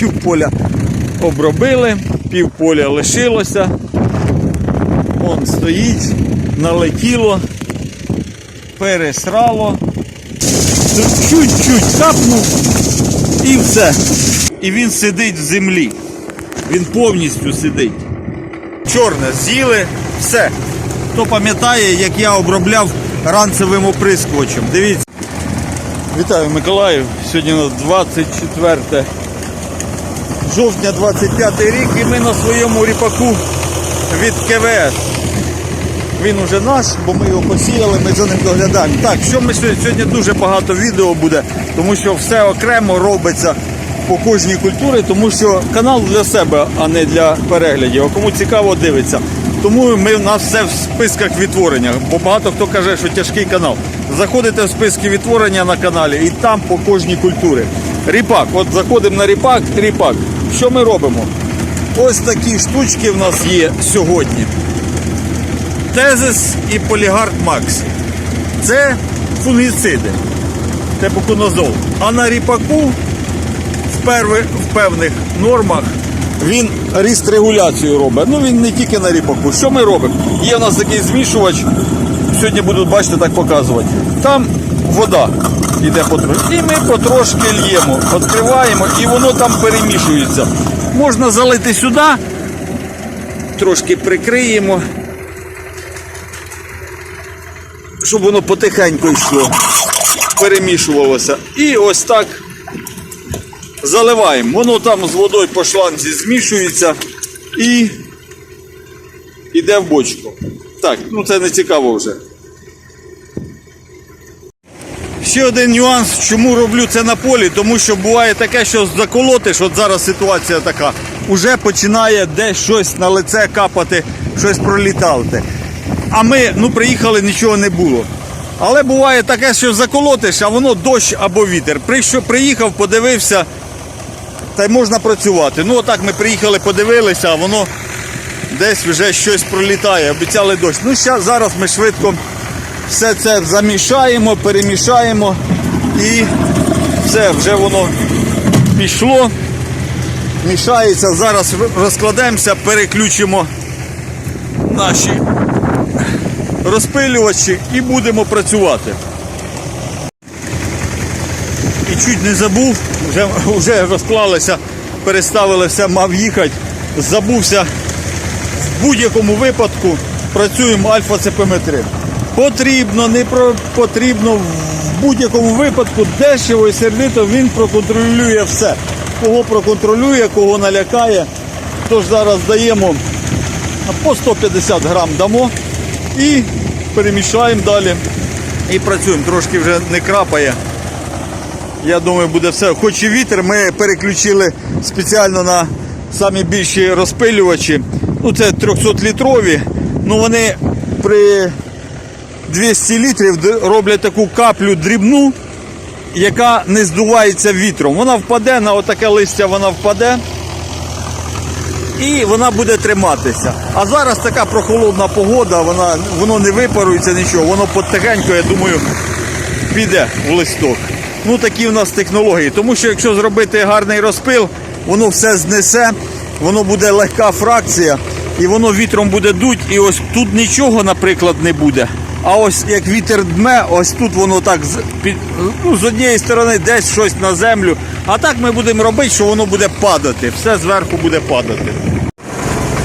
півполя обробили, півполя лишилося. Он стоїть, налетіло, пересрало. Чуть-чуть капнув і все. І він сидить в землі. Він повністю сидить. Чорне з'їли, все. Хто пам'ятає, як я обробляв ранцевим оприскувачем. Дивіться. Вітаю Миколаїв. Сьогодні у нас 24 жовтня 25 рік і ми на своєму ріпаку від КВС. Він уже наш, бо ми його посіяли, ми за ним доглядаємо. Так, що ми сьогодні? Сьогодні дуже багато відео буде, тому що все окремо робиться по кожній культурі, тому що канал для себе, а не для переглядів. А кому цікаво дивиться. Тому ми, у нас все в списках відтворення, бо багато хто каже, що тяжкий канал. Заходите в списки відтворення на каналі і там по кожній культурі. Ріпак, от заходимо на ріпак, ріпак. Що ми робимо? Ось такі штучки в нас є сьогодні. Тезис і полігард Макс. Це фунгіциди, тепоконозол. А на ріпаку в, в певних нормах він ріст регуляцію робить. Ну він не тільки на ріпаку. Що ми робимо? Є в нас такий змішувач. Сьогодні будуть, бачите, так показувати. Там вода йде потрошки. І ми потрошки л'ємо, відкриваємо і воно там перемішується. Можна залити сюди, трошки прикриємо. щоб воно потихеньку йшло, перемішувалося. І ось так заливаємо. Воно там з водою по шланзі змішується і йде в бочку. Так, ну це не цікаво вже. Ще один нюанс, чому роблю це на полі, тому що буває таке, що заколотиш, от зараз ситуація така, уже починає десь щось на лице капати, щось пролітати. А ми ну, приїхали, нічого не було. Але буває таке, що заколотиш, а воно дощ або вітер. Приїхав, подивився, та й можна працювати. Ну отак ми приїхали, подивилися, а воно десь вже щось пролітає, обіцяли дощ. Ну зараз ми швидко все це замішаємо, перемішаємо і все, вже воно пішло, мішається. Зараз розкладемося, переключимо наші розпилювачі і будемо працювати. І чуть не забув, вже, вже розклалися, переставили все, мав їхати, забувся. В будь-якому випадку працюємо альфа-ЦПМ3. Потрібно, не про, потрібно, в будь-якому випадку дешево і сердито він проконтролює все. Кого проконтролює, кого налякає. Тож зараз даємо по 150 грам дамо і перемішаємо далі. І працюємо. Трошки вже не крапає. Я думаю, буде все. Хоч і вітер, ми переключили спеціально на самі більші розпилювачі. Ну, це 300-літрові. Ну вони при 200 літрів роблять таку каплю дрібну, яка не здувається вітром. Вона впаде на отаке листя, вона впаде і вона буде триматися. А зараз така прохолодна погода, вона, воно не випарується нічого, воно потихеньку, я думаю, піде в листок. Ну такі в нас технології. Тому що якщо зробити гарний розпил, воно все знесе, воно буде легка фракція, і воно вітром буде дуть, і ось тут нічого, наприклад, не буде. А ось як вітер дме, ось тут воно так ну, з однієї сторони десь щось на землю. А так ми будемо робити, що воно буде падати. Все зверху буде падати.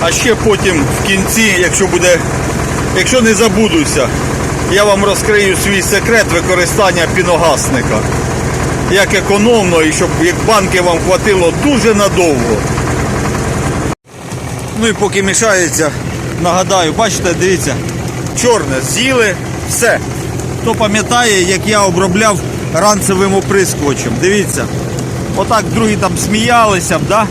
А ще потім в кінці, якщо буде, якщо не забудуся, я вам розкрию свій секрет використання піногасника. Як економно і щоб як банки вам хватило дуже надовго. Ну і поки мішається, нагадаю, бачите, дивіться, чорне, з'їли все. Хто пам'ятає, як я обробляв ранцевим оприскувачем, дивіться. Отак другі там сміялися б, да?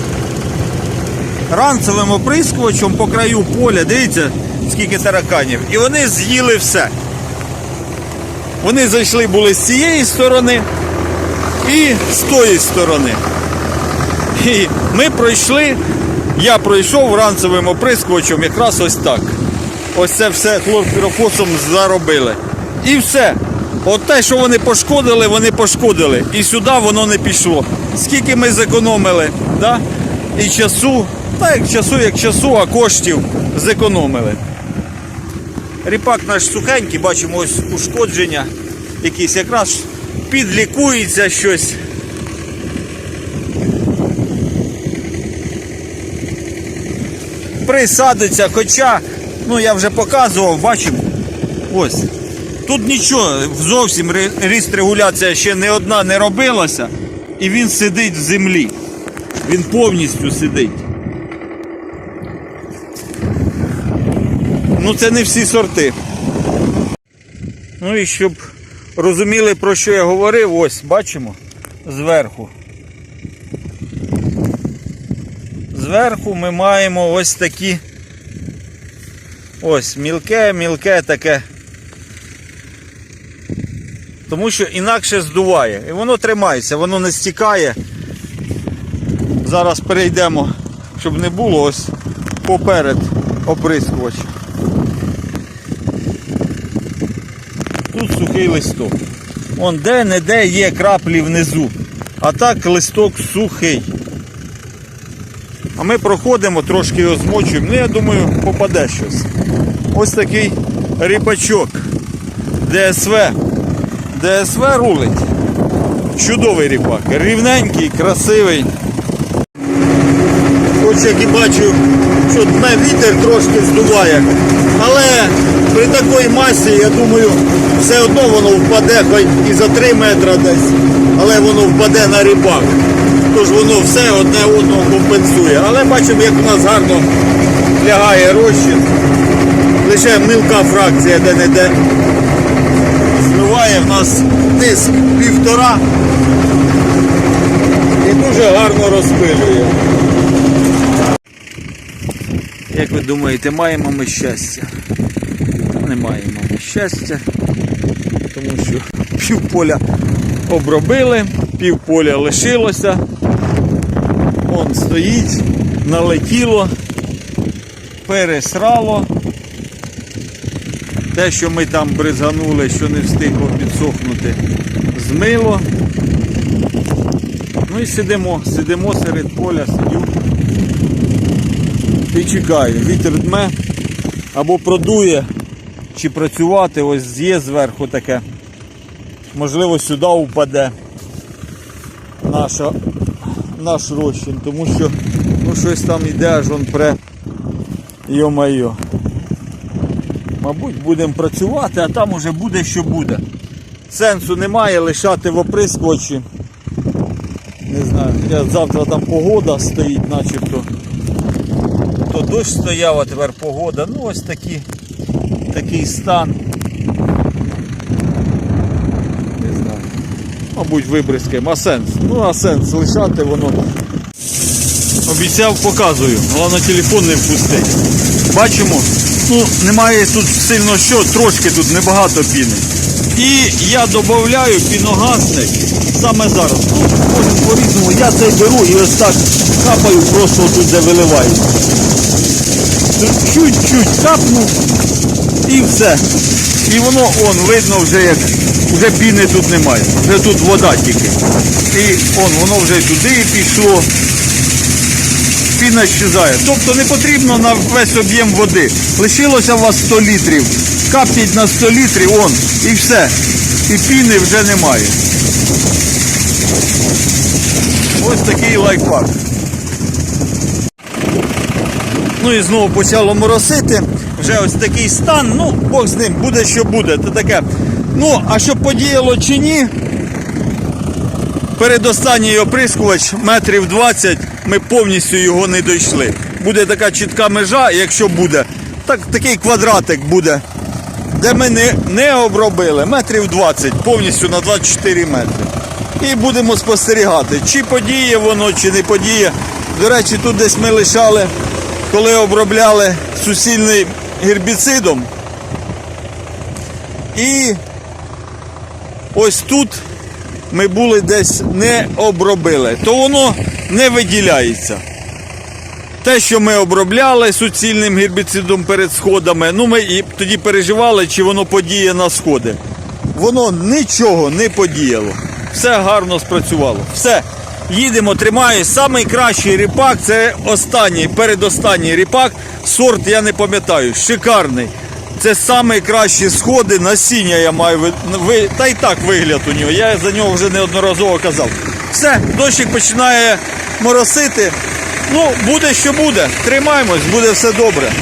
ранцевим оприскувачем по краю поля, дивіться, скільки тараканів. І вони з'їли все. Вони зайшли були з цієї сторони і з тої сторони. І ми пройшли, я пройшов ранцевим оприскувачем якраз ось так. Ось це все хлорпірофосом заробили. І все. От те, що вони пошкодили, вони пошкодили. І сюди воно не пішло. Скільки ми зекономили? Да? І часу, та як часу, як часу, а коштів зекономили. Ріпак наш сухенький, бачимо ось ушкодження якісь якраз підлікується щось. Присадиться, хоча, ну я вже показував, бачимо. Ось. Тут нічого, зовсім ріст регуляція ще не одна не робилася, і він сидить в землі. Він повністю сидить. Ну це не всі сорти. Ну і щоб розуміли, про що я говорив, ось бачимо зверху. Зверху ми маємо ось такі. Ось мілке, мілке таке. Тому що інакше здуває. І воно тримається, воно не стікає. Зараз перейдемо, щоб не було ось поперед оприскувач. Тут сухий листок. Вон де-не-де є краплі внизу. А так листок сухий. А ми проходимо, трошки його змочуємо. Ну, я думаю, попаде щось. Ось такий ріпачок. ДСВ. ДСВ рулить. Чудовий ріпак. Рівненький, красивий. Хоч як і бачу, що дме вітер трошки здуває. Але при такій масі, я думаю, все одно воно впаде хоч і за 3 метри десь, але воно впаде на ріпак. Тож воно все одне одного компенсує. Але бачимо, як у нас гарно лягає розчин. Лише мілка фракція де-не-де зливає в нас диск півтора і дуже гарно розпилює. Як ви думаєте, маємо ми щастя? Не маємо ми щастя, тому що півполя обробили, півполя лишилося. Он стоїть, налетіло, пересрало. Те, що ми там бризганули, що не встигло підсохнути, змило. Ну і сидимо, сидимо серед поля, сидю і чекаю. Вітер дме або продує, чи працювати, ось є зверху таке. Можливо, сюди впаде наша, наш розчин, тому що ну, щось там йде, аж он пре. Йо-майо. Мабуть, будемо працювати, а там уже буде, що буде. Сенсу немає лишати в оприскувачі. Не знаю, завтра там погода стоїть, начебто. То дощ стояв, а тепер погода. Ну ось такі, такий стан. Не знаю. Мабуть, вибризкаємо. А сенс? Ну, а сенс лишати воно. Обіцяв, показую. Головне телефон не впустить. Бачимо, ну немає тут сильно що, трошки тут небагато піни. І я додаю піногасник саме зараз. Ну, по-різному. Я цей беру і ось так капаю, просто тут де виливаю. Чуть-чуть капнув і все. І воно он видно вже як вже піни тут немає. Вже тут вода тільки. І он воно вже туди пішло піна щезає. Тобто не потрібно на весь об'єм води. Лишилося у вас 100 літрів. Капніть на 100 літрів, он, і все. І піни вже немає. Ось такий лайфхак. Ну і знову почало моросити. Вже ось такий стан. Ну, Бог з ним, буде що буде. Це таке. Ну, а щоб подіяло чи ні, передостанній оприскувач метрів 20, ми повністю його не дійшли. Буде така чітка межа, якщо буде, так, такий квадратик буде, де ми не, не обробили метрів 20, повністю на 24 метри. І будемо спостерігати, чи подіє воно, чи не подіє. До речі, тут десь ми лишали, коли обробляли сусільним гербіцидом. І ось тут ми були десь не обробили, то воно не виділяється. Те, що ми обробляли суцільним гербіцидом перед сходами, ну ми і тоді переживали, чи воно подіє на сходи. Воно нічого не подіяло. Все гарно спрацювало. Все. Їдемо, тримаюсь. Самий кращий ріпак це останній, передостанній ріпак. Сорт я не пам'ятаю. Шикарний. Це найкращі сходи, насіння я маю ви, та й так вигляд у нього. Я за нього вже неодноразово казав. Все, дощик починає моросити. Ну, буде що буде. Тримаємось, буде все добре.